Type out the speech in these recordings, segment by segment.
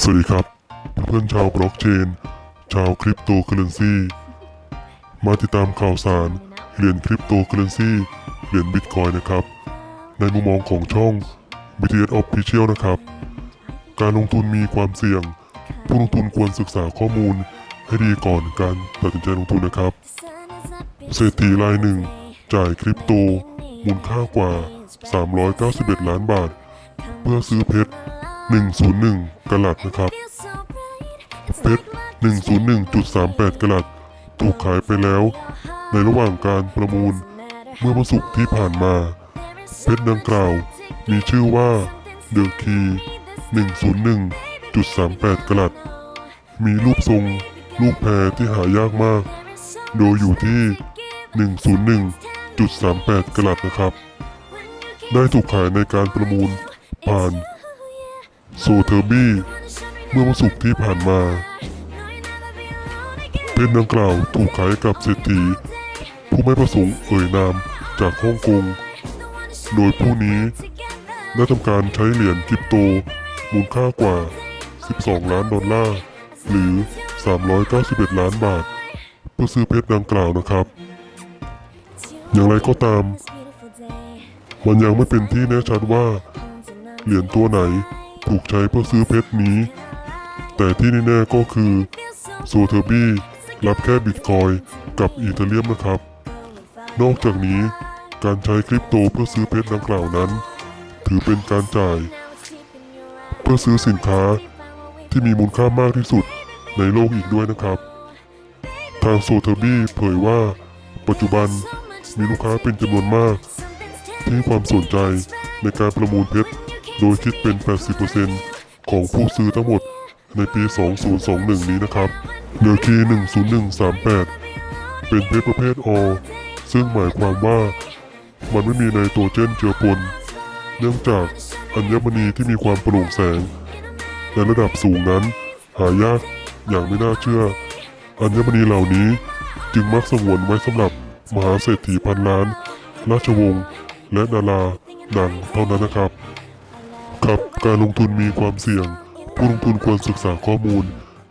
สวัสดีครับ เพื่อนชาวบล็อกเชน ชาวคริปโตเคอเรนซีมาติดตามข่าวสารเหรียญคริปโตเคอเรนซีเหรียญบิตคอยนะครับ ในมุมมองของช่อง BTS Official นะครับ การลงทุนมีความเสี่ยง ผู้ลงทุนควรศึกษาข้อมูลให้ดีก่อนการตัดสินใจลงทุนนะครับ เศรษฐีรายหนึ่ง จ่ายคริปโต มูลค่ากว่า 391 ล้านบาท เพื่อซื้อเพชร 101กะลัดนะครับเพชร101.38กะลัด ถูกขายไปแล้ว ในระหว่างการประมูลเมื่อวันศุกร์ที่ผ่านมา เพชรดังกล่าวมีชื่อว่าเดอะคี101.38กะลัด มีรูปทรงลูกแพรที่หายากมาก โดยอยู่ที่ 101.38กะลัดนะครับ ได้ถูกขายในการประมูลผ่าน โซเทอร์บี้ เมื่อวันศุกร์ที่ผ่านมาเพชรดังกล่าวถูกขายกับเศรษฐีผู้ไม่ประสงค์เอ่ยนามจากฮ่องกง โดยผู้นี้ได้ทำการใช้เหรียญคริปโต มูลค่ากว่า 12 ล้านดอลลาร์ หรือ 391 ล้านบาท เพื่อซื้อเพชรดังกล่าวนะครับ อย่างไรก็ตาม มันยังไม่เป็นที่แน่ชัดว่า เหรียญตัวไหน ถูกใช้เพื่อซื้อเพชรนี้ แต่ที่แน่ๆก็คือโซเทอร์บี้รับแค่บิตคอยน์กับอีเธเรียมนะครับ นอกจากนี้การใช้คริปโตเพื่อซื้อเพชรดังกล่าวนั้น ถือเป็นการจ่าย เพื่อซื้อสินค้าที่มีมูลค่ามากที่สุดในโลกอีกด้วยนะครับ ทางโซเทอร์บี้เผยว่า ปัจจุบันมีลูกค้าเป็นจำนวนมาก ที่ความสนใจในการประมูลเพชร โดยคิดเป็น 80%ของผู้ซื้อทั้งหมดในปี 2021 นี้นะครับเหลือคี10138 เป็นเพชรประเภทอซึ่งหมายความว่ามันไม่มีไนโตรเจนเจือปน เนื่องจากอัญมณีที่มีความโปร่งแสงในระดับสูงนั้นหายากอย่างไม่น่าเชื่อ อัญมณีเหล่านี้จึงมักสงวนไว้สำหรับมหาเศรษฐีพันล้าน ราชวงศ์และดาราดังเท่านั้นนะครับ ครับ การลงทุนมีความเสี่ยง ผู้ลงทุนควรศึกษาข้อมูล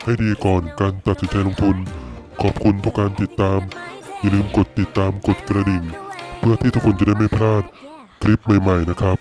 ให้ดีก่อนการตัดสินใจลงทุน ขอบคุณทุกการติดตาม อย่าลืมกดติดตามกดกระดิ่ง เพื่อที่ทุกคนจะได้ไม่พลาดคลิปใหม่ ๆ นะครับ